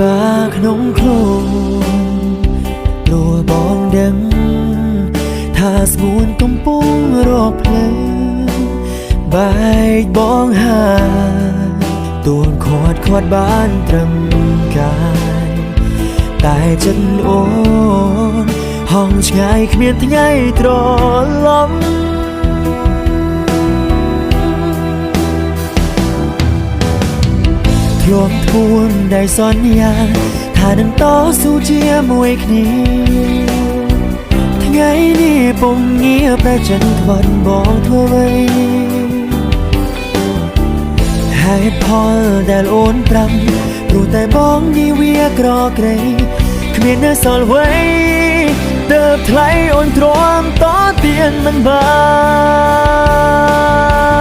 បាក្នុងខ្លួនព្រោះបងដឹងថាស្ងួនកំពុងរកភ្លើងបែកបងហើយទួនខាត់ខាត់បានត្រឹមកាយតែចិត្តអូនហងឆ្ងាយគ្មានថ្ងៃត្រឡប់ ធ្លាប់ពួនได้សន្យា ថានឹងតស៊ូជាមួយគ្នាថ្ងៃនេះពុំងារប្រចិនខ្វាត់បងធ្វើអ្វីហេតុផលដែលអូនប្រាំព្រោះតែបងនេះវាក្រក្រៃគ្មាននៅសល់អ្វីទើបថ្លៃអូនទ្រាំតទៀនមិនបានមួយម៉ាត់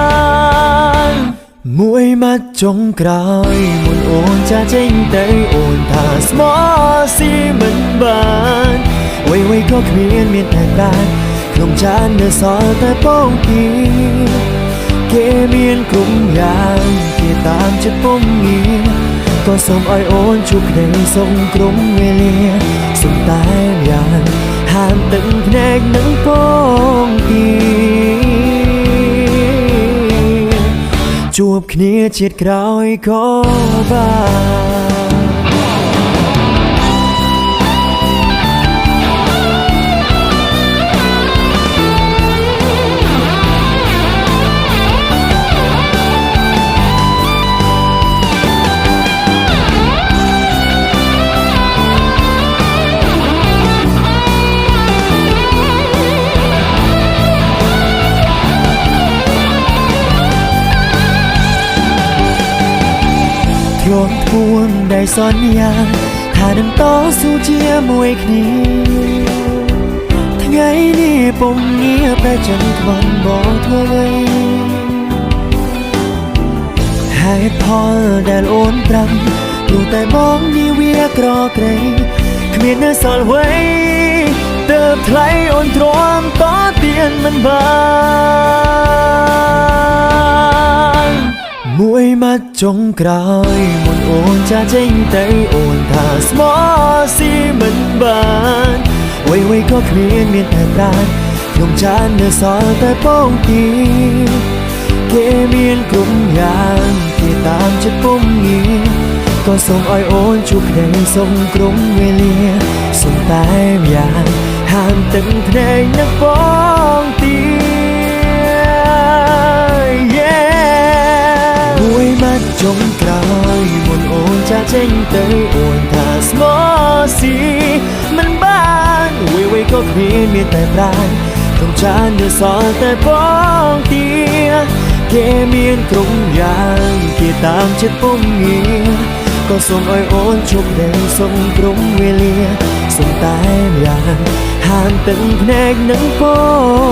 ចុងក្រោយមុនអូនចាចេញទៅអូនថាស្មោះស៊ីមិនបានវ័យវ័យក៏គ្មានមានតែប្រានក្នុងចាននៅសល់តែពងពីគេមានគ្រប់យ៉ាងគេតាមចិត្តពុំងារក៏សូមឲ្យអូនជួបក្តីសុខក្រុមវេលាសុំតែម្យ៉ាងហាមទឹកភ្នែកនឹងពង គ្នាជាតិក្រោយក៏បាន ធ្លាប់ពួនได้សន្យា ថានឹងតស៊ូជាមួយគ្នាថ្ងៃនេះពុំងារប្រចាំខ្វាន់បងធ្វើអ្វីហេតុផលដែលអូនប្រាំព្រោះតែបងនេះវាក្រក្រៃគ្មាននៅសល់អ្វីទើបថ្លៃអូនទ្រាំតទៀនមិនបាន ចុងក្រោយមុនអូនចាចេញទៅអូនថាស្មោះស៊ីមិនបានវ័យវ័យក៏គ្មានមានតែប្រានក្នុងចាននៅសល់តែពងទីគេមានគ្រប់យ៉ាងគេតាមចិត្តពុំងារក៏សូមឲ្យអូនជួបក្តីសុខក្រុមវេលាសូមតែម្យ៉ាងហាមទឹកភ្នែកនឹងពង ក្រោយមុនអូនចាចេញទៅអូនថាស្មោះស៊ីមិនបានវេវេក៏គ្មានមានតែប្រានក្នុងចាននៅសល់តែបងទាគេមានគ្រប់យ៉ាងគេតាមចិត្តពុំងារក៏សូមឲ្យអូនជប់ដែលសុំក្រុមវេលាសុំតែម្យ៉ាងហាមទឹកភ្នែកនឹងព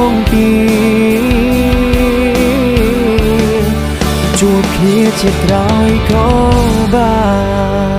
ងទី će trajko bar